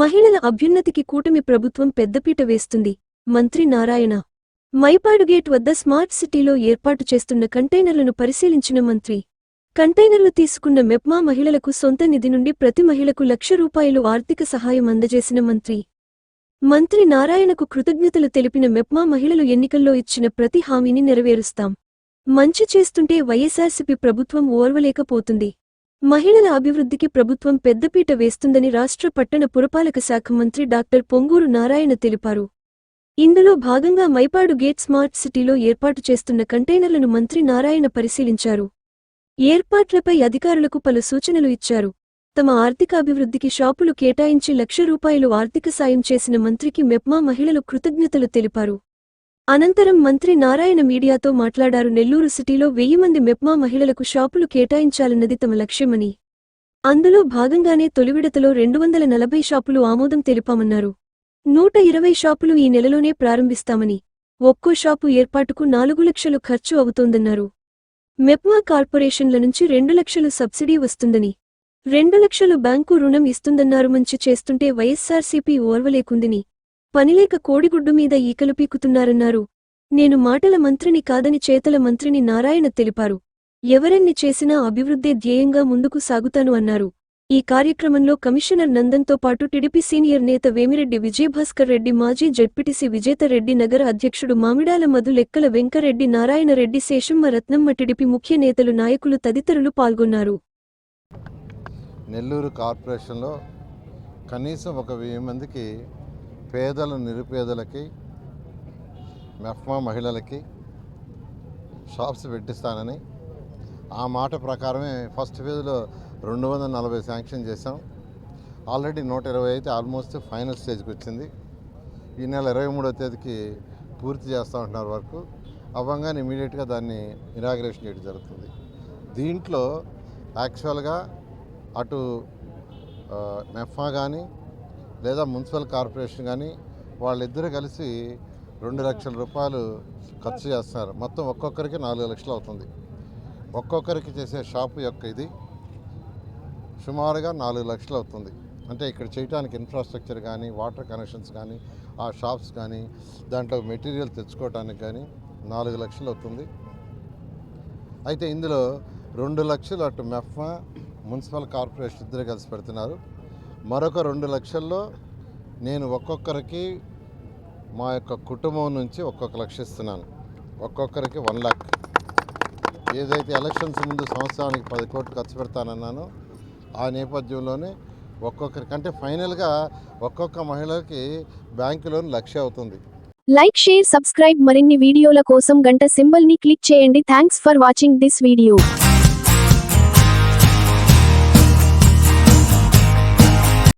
మహిళల అభ్యున్నతికి కూటమి ప్రభుత్వం పెద్దపీట వేస్తుంది. మంత్రి నారాయణ. మైపాడు గేట్ వద్ద స్మార్ట్ సిటీలో ఏర్పాటు చేస్తున్న కంటైనర్లను పరిశీలించిన మంత్రి. కంటైనర్లు తీసుకున్న మెప్మా మహిళలకు సొంత నిధి నుండి ప్రతి మహిళకు లక్ష రూపాయలు ఆర్థిక సహాయం అందజేసిన మంత్రి. మంత్రి నారాయణకు కృతజ్ఞతలు తెలిపిన మెప్మా మహిళలు ఎన్నికల్లో ఇచ్చిన ప్రతి హామీని నెరవేరుస్తాం. మంచి చేస్తుంటే వైఎస్ఆర్సీపీ ప్రభుత్వం ఓర్వలేకపోతుంది. మహిళల అభివృద్ధికి ప్రభుత్వం పెద్దపీట వేస్తుందని రాష్ట్ర పట్టణ పురపాలక శాఖ మంత్రి డాక్టర్ పొంగూరు నారాయణ తెలిపారు. ఇందులో భాగంగా మైపాడు గేట్ స్మార్ట్ సిటీలో ఏర్పాటు చేస్తున్న కంటైనర్లను మంత్రి నారాయణ పరిశీలించారు. ఏర్పాట్లపై అధికారులకు పలు సూచనలు ఇచ్చారు. తమ ఆర్థికాభివృద్ధికి షాపులు కేటాయించి లక్ష రూపాయలు ఆర్థిక సాయం చేసిన మంత్రికి మెప్మా మహిళలు కృతజ్ఞతలు తెలిపారు. అనంతరం మంత్రి నారాయణ మీడియాతో మాట్లాడారు. నెల్లూరు సిటీలో వెయ్యి మంది మెప్మా మహిళలకు షాపులు కేటాయించాలన్నది తమ లక్ష్యమని అందులో భాగంగానే తొలి విడతలో రెండు వందల నలభై షాపులు ఆమోదం తెలిపామన్నారు. నూట ఇరవై షాపులు ఈ నెలలోనే ప్రారంభిస్తామని ఒక్కో షాపు ఏర్పాటుకు నాలుగు లక్షలు ఖర్చు అవుతోందన్నారు. మెప్మా కార్పొరేషన్ల నుంచి రెండు లక్షలు సబ్సిడీ వస్తుందని రెండు లక్షలు బ్యాంకు రుణం ఇస్తుందన్నారు. మంచి చేస్తుంటే వైఎస్సార్సీపీ ఓర్వలేకుందిని పనిలేక కోడిగుడ్డు మీద ఈకలు పీకుతున్నారన్నారు. నేను మాటల మంత్రిని కాదని చేతల మంత్రిని నారాయణ తెలిపారు. ఎవరెన్ని చేసినా అభివృద్ధే ధ్యేయంగా ముందుకు సాగుతాను అన్నారు. ఈ కార్యక్రమంలో కమిషనర్ నందన్తో పాటు టిడిపి సీనియర్ నేత వేమిరెడ్డి విజయభాస్కర్ రెడ్డి మాజీ జడ్పిటిసి విజేత రెడ్డి నగర అధ్యక్షుడు మామిడాల మధు లెక్కల వెంకరెడ్డి నారాయణరెడ్డి శేషమ్మ రత్నమ్మ టిడిపి ముఖ్య నేతలు నాయకులు తదితరులు పాల్గొన్నారు. నెల్లూరు కార్పొరేషన్లో కనీసం ఒక వెయ్యి మందికి పేదల నిరుపేదలకి మెఫ్మా మహిళలకి షాప్స్ పెట్టిస్తానని ఆ మాట ప్రకారమే ఫస్ట్ ఫేజ్లో రెండు వందల నలభై శాంక్షన్ చేశాం. ఆల్రెడీ నూట ఇరవై అయితే ఆల్మోస్ట్ ఫైనల్ స్టేజ్కి వచ్చింది. ఈ నెల ఇరవై మూడో తేదీకి పూర్తి చేస్తూ ఉంటున్నారు వరకు. అవ్వంగానే ఇమీడియట్గా దాన్ని ఇనాగ్రేషన్ చేయడం జరుగుతుంది. దీంట్లో యాక్చువల్గా అటు మెఫా మెఫ్మా కానీ లేదా మున్సిపల్ కార్పొరేషన్ కానీ వాళ్ళిద్దరూ కలిసి రెండు లక్షల రూపాయలు ఖర్చు చేస్తున్నారు. మొత్తం ఒక్కొక్కరికి నాలుగు లక్షలు అవుతుంది. ఒక్కొక్కరికి చేసే షాపు యొక్క ఇది సుమారుగా నాలుగు లక్షలు అవుతుంది. అంటే ఇక్కడ చేయడానికి ఇన్ఫ్రాస్ట్రక్చర్ కానీ వాటర్ కనెక్షన్స్ కానీ ఆ షాప్స్ కానీ దాంట్లో మెటీరియల్ తెచ్చుకోవడానికి కానీ నాలుగు లక్షలు అవుతుంది. అయితే ఇందులో రెండు లక్షలు అటు మెఫ్మా మున్సిపల్ కార్పొరేషన్ ఇద్దరు కలిసి పెడుతున్నారు. మరొక రెండు లక్షల్లో నేను ఒక్కొక్కరికి మా యొక్క కుటుంబం నుంచి ఒక్కొక్క లక్ష ఇస్తున్నాను. ఒక్కొక్కరికి వన్ ల్యాక్ ఏదైతే ఎలక్షన్స్ ముందు సంవత్సరానికి పది కోట్లు ఖర్చు పెడతానన్నానో ఆ నేపథ్యంలోనే ఒక్కొక్కరికి అంటే ఫైనల్గా ఒక్కొక్క మహిళకి బ్యాంకు లోన్ లక్ష అవుతుంది. లైక్ షేర్ సబ్స్క్రైబ్ మరిన్ని వీడియోల కోసం గంట సింబల్ని క్లిక్ చేయండి. Thanks for watching this video.